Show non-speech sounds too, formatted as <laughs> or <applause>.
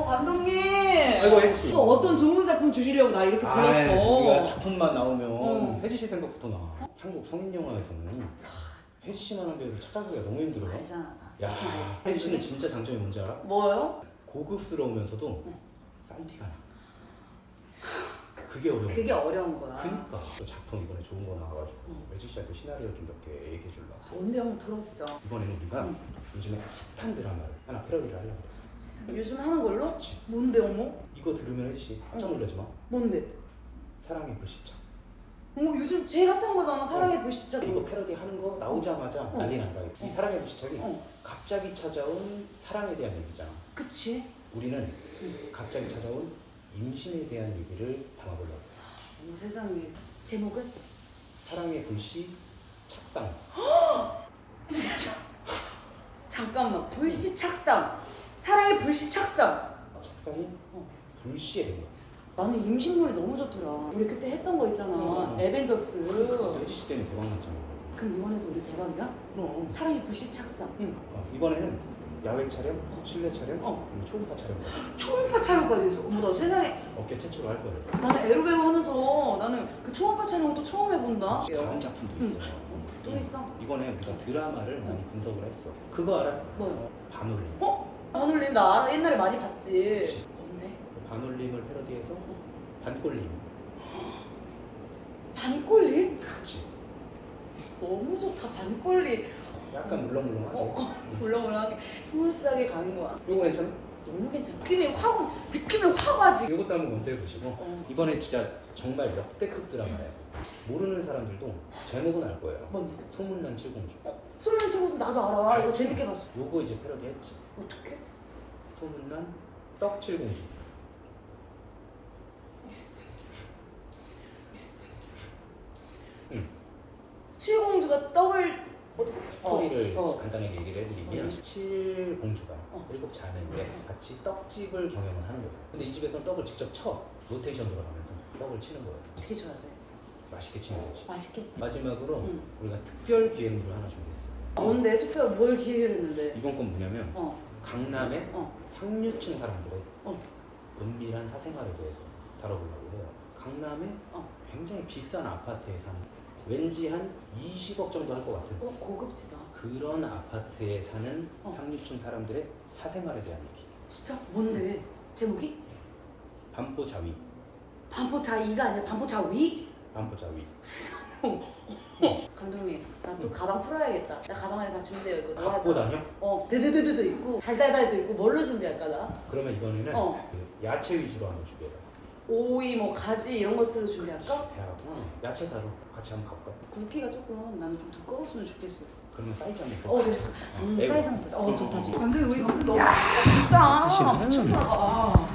어 감독님. 아이고, 혜지 씨. 또 어떤 좋은 작품 주시려고 날 이렇게 불렀어. 우리가 작품만 나오면 어. 혜지 씨 생각부터 나. 한국 성인 영화에서는 혜지 씨만한 배우를 찾아보기가 너무 힘들어요. 알잖아. 나. 야. 혜지 씨는 진짜 장점이 뭔지 알아? 뭐요? 고급스러우면서도 싼티가 나. 그게 어려워. 그게 어려운 거야. 그니까 또 작품 이번에 좋은 거 나와가지고 응. 혜지 씨한테 시나리오 좀 몇 개 얘기해 줄라. 뭔데 한번 들어보자. 이번에는 우리가 응. 요즘에 핫한 드라마를 하나 패러디를 하려고 그래. 세상에. 요즘 하는 걸로? 뭔데 어머? 이거 들으면 혜지 씨 깜짝 놀라지 마. 뭔데? 사랑의 불시착. 어머 요즘 제일 핫한 거잖아. 사랑의 불시착. 이거 패러디 하는 거 나오자마자 어. 난리 난다. 이 어. 사랑의 불시착이 어. 갑자기 찾아온 사랑에 대한 얘기잖아. 그치? 우리는 응. 갑자기 찾아온 임신에 대한 얘기를 담아보려고. 해. 어머 세상에. 제목은? 사랑의 불시 착상. <gasps> 진짜. 잠깐만. 불시 착상. 사랑의 불시 착상. 착상이 어. 불시에. 나는 임신물이 너무 좋더라. 우리 그때 했던 거 있잖아. 어. 에벤져스. 그것도 혜지 씨 때문에 대박 났잖아. 그럼 이번에도 우리 대박이야? 그럼. 사랑의 불시 착상. 어, 이번에는 야외 촬영, 실내 촬영, 어. 그리고 초음파 촬영. 초음파 촬영까지 했어. 어머 나 세상에 업계 최초로 할 거예요. 나는 에로배우 하면서 나는 그 초음파 촬영도 처음 해본다. 다른 작품도 있어. 또 있어? 이번에 우리가 드라마를 많이 분석을 했어. 그거 알아? 뭐요? 어, 반올림. 어? 반올림 나 알아. 옛날에 많이 봤지. 뭔데? 반올림을 패러디해서 반꼴림. 반꼴림? 그치. 너무 좋다. 반꼴림. 약간 <laughs> 물렁물렁하게. 어, 물렁물렁하게 스물스하게 가는 거야. 이거 괜찮아? 너무 괜찮아. 느낌이 확 느낌이 확 와지. 이것도 한번 검토해 보시고 어. 이번에 진짜 정말 역대급 드라마예요. 모르는 사람들도 제목은 알 거예요. 뭔데? 소문난 칠공주. 어? 나도 알아. 이거 재밌게 봤어. 요거 이제 패러디 했지. 어떻게? 소문난 떡 칠공주. 칠공주가 떡을 어떻게? 스토리를 어, 어. 간단하게 얘기를 해드리면 어. 칠공주가 어. 일곱 자매인데 같이 떡집을 경영을 하는 거예요. 근데 이 집에서는 떡을 직접 쳐 로테이션으로 가면서 떡을 치는 거예요. 어떻게 줘야 돼? 맛있게 치는 거지. 맛있게. 마지막으로 응. 우리가 특별 기획물을 하나 준비했어요. 뭔데 특별 뭘 기획을 했는데? 이번 건 뭐냐면 어. 강남의 어. 상류층 사람들의 어. 은밀한 사생활에 대해서 다뤄보려고 해요. 강남에 어. 굉장히 비싼 아파트에 사는 왠지 한 20억 정도 할 것 같은 어 고급지다. 그런 아파트에 사는 어. 상류층 사람들의 사생활에 대한 얘기. 진짜 뭔데? 제목이? 반포 자위, 반포 자 이가 아니라 반포 자 위? 반포 자위. <laughs> 세상에. 감독님, 나 또 가방 풀어야겠다. 나 가방 안에 다 준비되어 있고. 뭐 갖고 할까? 다녀? 어, 드드드드도 있고, 달달달도 있고, 뭘로 준비할까 나? 그러면 이번에는 어. 그 야채 위주로 한번 준비해봐. 오이, 뭐 가지 이런 것들로 준비할까? 대하고 야채 사러 같이 한번 가볼까? 굵기가 조금 나는 좀 두꺼웠으면 좋겠어. 그러면 사이즈 한번 어, 볼까? 됐어. 음, 에고. 사이즈 한번 보자. 어, 좋다, 좋다. 어. 감독님, 우리 방금 너무 진짜. 시시는. 미쳤다.